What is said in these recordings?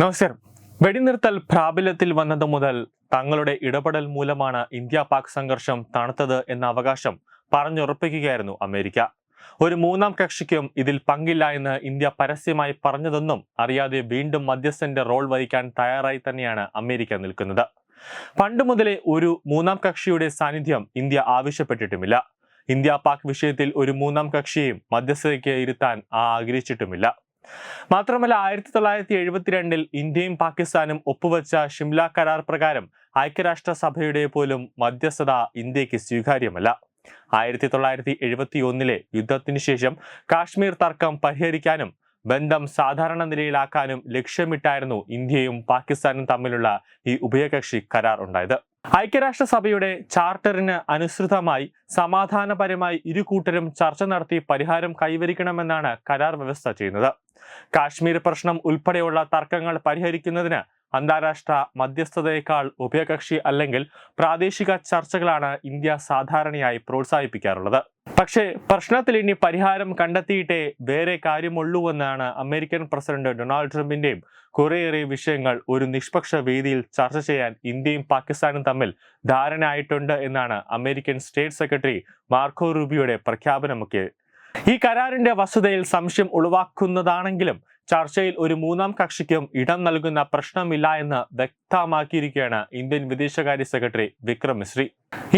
നമസ്കാരം. വെടിനിർത്തൽ പ്രാബല്യത്തിൽ വന്നത് മുതൽ തങ്ങളുടെ ഇടപെടൽ മൂലമാണ് ഇന്ത്യ പാക് സംഘർഷം തണുത്തത് എന്ന അവകാശം പറഞ്ഞുറപ്പിക്കുകയായിരുന്നു അമേരിക്ക. ഒരു മൂന്നാം കക്ഷിക്കും ഇതിൽ പങ്കില്ല എന്ന് ഇന്ത്യ പരസ്യമായി പറഞ്ഞതെന്നും അറിയാതെ വീണ്ടും മധ്യസ്ഥന്റെ റോൾ വഹിക്കാൻ തയ്യാറായി തന്നെയാണ് അമേരിക്ക നിൽക്കുന്നത്. പണ്ട് മുതലേ ഒരു മൂന്നാം കക്ഷിയുടെ സാന്നിധ്യം ഇന്ത്യ ആവശ്യപ്പെട്ടിട്ടുമില്ല. ഇന്ത്യ പാക് വിഷയത്തിൽ ഒരു മൂന്നാം കക്ഷിയെയും മധ്യസ്ഥതയ്ക്ക് ഇരുത്താൻ ആഗ്രഹിച്ചിട്ടുമില്ല. മാത്രമല്ല ആയിരത്തി തൊള്ളായിരത്തി എഴുപത്തിരണ്ടിൽ ഇന്ത്യയും പാകിസ്ഥാനും ഒപ്പുവെച്ച ഷിംല കരാർ പ്രകാരം ഐക്യരാഷ്ട്രസഭയുടെ പോലും മധ്യസ്ഥത ഇന്ത്യയ്ക്ക് സ്വീകാര്യമല്ല. ആയിരത്തി തൊള്ളായിരത്തി എഴുപത്തി ഒന്നിലെ യുദ്ധത്തിനു ശേഷം കാശ്മീർ തർക്കം പരിഹരിക്കാനും ബന്ധം സാധാരണ നിലയിലാക്കാനും ലക്ഷ്യമിട്ടായിരുന്നു ഇന്ത്യയും പാകിസ്ഥാനും തമ്മിലുള്ള ഈ ഉഭയകക്ഷി കരാർ ഉണ്ടായത്. ഐക്യരാഷ്ട്രസഭയുടെ ചാർട്ടറിന് അനുസൃതമായി സമാധാനപരമായി ഇരു കൂട്ടരും ചർച്ച നടത്തി പരിഹാരം കൈവരിക്കണമെന്നാണ് കരാർ വ്യവസ്ഥ ചെയ്യുന്നത്. കാശ്മീർ പ്രശ്നം ഉൾപ്പെടെയുള്ള തർക്കങ്ങൾ പരിഹരിക്കുന്നതിന് അന്താരാഷ്ട്ര മധ്യസ്ഥതയേക്കാൾ ഉഭയകക്ഷി അല്ലെങ്കിൽ പ്രാദേശിക ചർച്ചകളാണ് ഇന്ത്യ സാധാരണയായി പ്രോത്സാഹിപ്പിക്കാറുള്ളത്. പക്ഷേ പ്രശ്നത്തിൽ ഇനി പരിഹാരം കണ്ടെത്തിയിട്ടേ വേറെ കാര്യമുള്ളൂവെന്നാണ് അമേരിക്കൻ പ്രസിഡന്റ് ഡൊണാൾഡ് ട്രംപിന്റെയും കുറേയേറെ വിഷയങ്ങൾ ഒരു നിഷ്പക്ഷ വേദിയിൽ ചർച്ച ചെയ്യാൻ ഇന്ത്യയും പാകിസ്ഥാനും തമ്മിൽ ധാരണയായിട്ടുണ്ട് എന്നാണ് അമേരിക്കൻ സ്റ്റേറ്റ് സെക്രട്ടറി മാർക്കോ റൂബിയുടെ പ്രഖ്യാപനമൊക്കെ ഈ കരാറിന്റെ വസ്തുതയിൽ സംശയം ഉളവാക്കുന്നതാണെങ്കിലും ചർച്ചയിൽ ഒരു മൂന്നാം കക്ഷിക്കും ഇടം നൽകുന്ന പ്രശ്നമില്ല എന്ന് വ്യക്തമാക്കിയിരിക്കുകയാണ് ഇന്ത്യൻ വിദേശകാര്യ സെക്രട്ടറി വിക്രം മിശ്രി.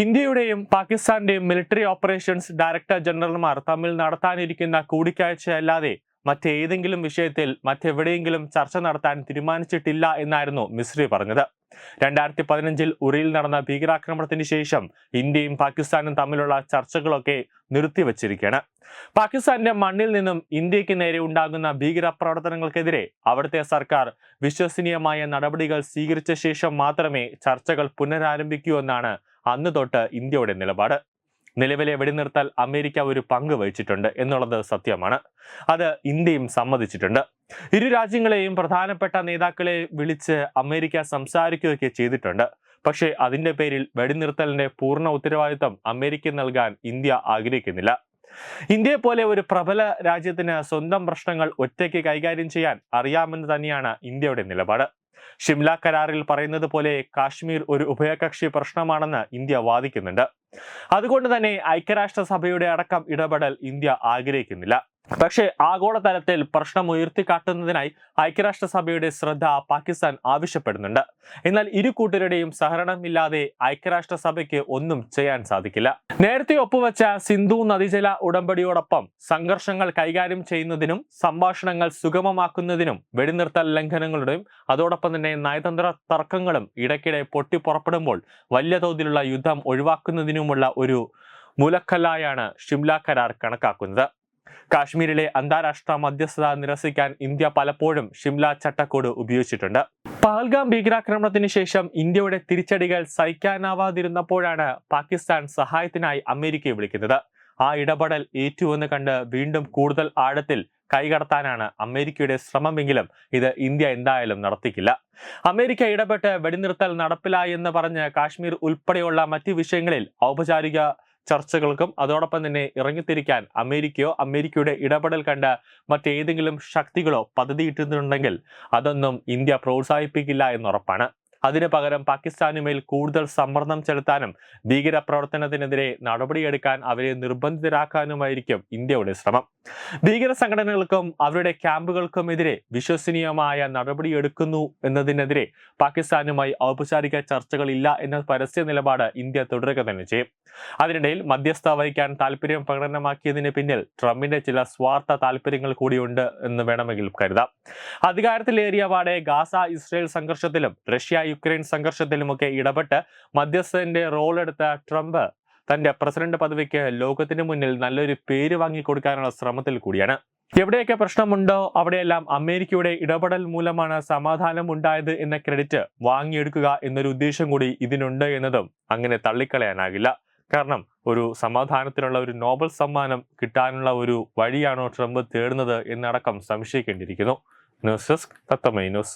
ഇന്ത്യയുടെയും പാകിസ്ഥാന്റെയും മിലിറ്ററി ഓപ്പറേഷൻസ് ഡയറക്ടർ ജനറൽമാർ തമ്മിൽ നടത്താനിരിക്കുന്ന കൂടിക്കാഴ്ചയല്ലാതെ മറ്റേതെങ്കിലും വിഷയത്തിൽ മറ്റെവിടെയെങ്കിലും ചർച്ച നടത്താൻ തീരുമാനിച്ചിട്ടില്ല എന്നായിരുന്നു മിശ്രി പറഞ്ഞത്. രണ്ടായിരത്തി പതിനഞ്ചിൽ ഉറിയിൽ നടന്ന ഭീകരാക്രമണത്തിന് ശേഷം ഇന്ത്യയും പാകിസ്ഥാനും തമ്മിലുള്ള ചർച്ചകളൊക്കെ നിർത്തിവച്ചിരിക്കുകയാണ്. പാകിസ്ഥാന്റെ മണ്ണിൽ നിന്നും ഇന്ത്യയ്ക്ക് നേരെ ഉണ്ടാകുന്ന ഭീകരപ്രവർത്തനങ്ങൾക്കെതിരെ അവിടുത്തെ സർക്കാർ വിശ്വസനീയമായ നടപടികൾ സ്വീകരിച്ച ശേഷം മാത്രമേ ചർച്ചകൾ പുനരാരംഭിക്കൂ എന്നാണ് അന്ന് തൊട്ട് ഇന്ത്യയുടെ നിലപാട്. നിലവിലെ വെടിനിർത്തൽ അമേരിക്ക ഒരു പങ്ക് വഹിച്ചിട്ടുണ്ട് എന്നുള്ളത് സത്യമാണ്. അത് ഇന്ത്യയും സമ്മതിച്ചിട്ടുണ്ട്. ഇരു രാജ്യങ്ങളെയും പ്രധാനപ്പെട്ട നേതാക്കളെ വിളിച്ച് അമേരിക്ക സംസാരിക്കുകയൊക്കെ ചെയ്തിട്ടുണ്ട്. പക്ഷേ അതിന്റെ പേരിൽ വെടിനിർത്തലിന്റെ പൂർണ ഉത്തരവാദിത്തം അമേരിക്ക നൽകാൻ ഇന്ത്യ ആഗ്രഹിക്കുന്നില്ല. ഇന്ത്യയെ പോലെ ഒരു പ്രബല രാജ്യത്തിന് സ്വന്തം പ്രശ്നങ്ങൾ ഒറ്റയ്ക്ക് കൈകാര്യം ചെയ്യാൻ അറിയാമെന്ന് തന്നെയാണ് ഇന്ത്യയുടെ നിലപാട്. ഷിംല കരാറിൽ പറയുന്നത് പോലെ കാശ്മീർ ഒരു ഉഭയകക്ഷി പ്രശ്നമാണെന്ന് ഇന്ത്യ വാദിക്കുന്നുണ്ട്. അതുകൊണ്ട് തന്നെ ഐക്യരാഷ്ട്രസഭയുടെ അടക്കം ഇടപെടൽ ഇന്ത്യ ആഗ്രഹിക്കുന്നില്ല. പക്ഷേ ആഗോളതലത്തിൽ പ്രശ്നം ഉയർത്തിക്കാട്ടുന്നതിനായി ഐക്യരാഷ്ട്രസഭയുടെ ശ്രദ്ധ പാകിസ്ഥാൻ ആവശ്യപ്പെടുന്നുണ്ട്. എന്നാൽ ഇരു കൂട്ടരുടെയും സഹകരണമില്ലാതെ ഐക്യരാഷ്ട്രസഭയ്ക്ക് ഒന്നും ചെയ്യാൻ സാധിക്കില്ല. നേരത്തെ ഒപ്പുവെച്ച സിന്ധു നദീജല ഉടമ്പടിയോടൊപ്പം സംഘർഷങ്ങൾ കൈകാര്യം ചെയ്യുന്നതിനും സംഭാഷണങ്ങൾ സുഗമമാക്കുന്നതിനും വെടിനിർത്തൽ ലംഘനങ്ങളുടെയും അതോടൊപ്പം തന്നെ നയതന്ത്ര തർക്കങ്ങളും ഇടയ്ക്കിടെ പൊട്ടിപ്പുറപ്പെടുമ്പോൾ വലിയ തോതിലുള്ള യുദ്ധം ഒഴിവാക്കുന്നതിനുമുള്ള ഒരു മൂലക്കല്ലായാണ് ഷിംല കരാർ കണക്കാക്കുന്നത്. കാശ്മീരിലെ അന്താരാഷ്ട്ര മധ്യസ്ഥത നിരസിക്കാൻ ഇന്ത്യ പലപ്പോഴും ഷിംല ചട്ടക്കൂട് ഉപയോഗിച്ചിട്ടുണ്ട്. പഹൽഗാം ഭീകരാക്രമണത്തിന് ശേഷം ഇന്ത്യയുടെ തിരിച്ചടികൾ സഹിക്കാനാവാതിരുന്നപ്പോഴാണ് പാകിസ്ഥാൻ സഹായത്തിനായി അമേരിക്കയെ വിളിക്കുന്നത്. ആ ഇടപെടൽ ഏറ്റുവെന്ന് കണ്ട് വീണ്ടും കൂടുതൽ ആഴത്തിൽ കൈകടത്താനാണ് അമേരിക്കയുടെ ശ്രമമെങ്കിലും ഇത് ഇന്ത്യ എന്തായാലും നടത്തിക്കില്ല. അമേരിക്ക ഇടപെട്ട് വെടിനിർത്തൽ നടപ്പിലായി എന്ന് പറഞ്ഞ് കാശ്മീർ ഉൾപ്പെടെയുള്ള മറ്റു വിഷയങ്ങളിൽ ഔപചാരിക ചർച്ചകൾക്കും അതോടൊപ്പം തന്നെ ഇറങ്ങിത്തിരിക്കാൻ അമേരിക്കയോ അമേരിക്കയുടെ ഇടപെടൽ കണ്ട് മറ്റേതെങ്കിലും ശക്തികളോ പദ്ധതിയിട്ടുന്നുണ്ടെങ്കിൽ അതൊന്നും ഇന്ത്യ പ്രോത്സാഹിപ്പിക്കില്ല എന്നുറപ്പാണ്. അതിനു പകരം പാകിസ്ഥാനുമേൽ കൂടുതൽ സമ്മർദ്ദം ചെലുത്താനും ഭീകര പ്രവർത്തനത്തിനെതിരെ നടപടിയെടുക്കാൻ അവരെ നിർബന്ധിതരാക്കാനുമായിരിക്കും ഇന്ത്യയുടെ ശ്രമം. ഭീകര സംഘടനകൾക്കും അവരുടെ ക്യാമ്പുകൾക്കും എതിരെ വിശ്വസനീയമായ നടപടിയെടുക്കുന്നു എന്നതിനെതിരെ പാകിസ്ഥാനുമായി ഔപചാരിക ചർച്ചകളില്ല എന്ന പരസ്യ നിലപാട് ഇന്ത്യ തുടരുക തന്നെ ചെയ്യും. അതിനിടയിൽ മധ്യസ്ഥ വഹിക്കാൻ താല്പര്യം പ്രകടനമാക്കിയതിന് പിന്നിൽ ട്രംപിന്റെ ചില സ്വാർത്ഥ താല്പര്യങ്ങൾ കൂടിയുണ്ട് എന്ന് വേണമെങ്കിൽ കരുതാം. അധികാരത്തിലേറിയ പാടെ ഗാസ ഇസ്രയേൽ സംഘർഷത്തിലും റഷ്യ യുക്രൈൻ സംഘർഷത്തിലുമൊക്കെ ഇടപെട്ട് മധ്യസ്ഥന്റെ റോൾ എടുത്ത ട്രംപ് തന്റെ പ്രസിഡന്റ് പദവിക്ക് ലോകത്തിന് മുന്നിൽ നല്ലൊരു പേര് വാങ്ങിക്കൊടുക്കാനുള്ള ശ്രമത്തിൽ കൂടിയാണ്. എവിടെയൊക്കെ പ്രശ്നമുണ്ടോ അവിടെയെല്ലാം അമേരിക്കയുടെ ഇടപെടൽ മൂലമാണ് സമാധാനം ഉണ്ടായത് എന്ന ക്രെഡിറ്റ് വാങ്ങിയെടുക്കുക എന്നൊരു ഉദ്ദേശം കൂടി ഇതിനുണ്ട് എന്നതും അങ്ങനെ തള്ളിക്കളയാനാകില്ല. കാരണം ഒരു സമാധാനത്തിനുള്ള ഒരു നോബൽ സമ്മാനം കിട്ടാനുള്ള ഒരു വഴിയാണോ ട്രംപ് തേടുന്നത് എന്നടക്കം സംശയിക്കേണ്ടിയിരിക്കുന്നു. ന്യൂസ് ഡെസ്ക് തത്തമൈ ന്യൂസ്.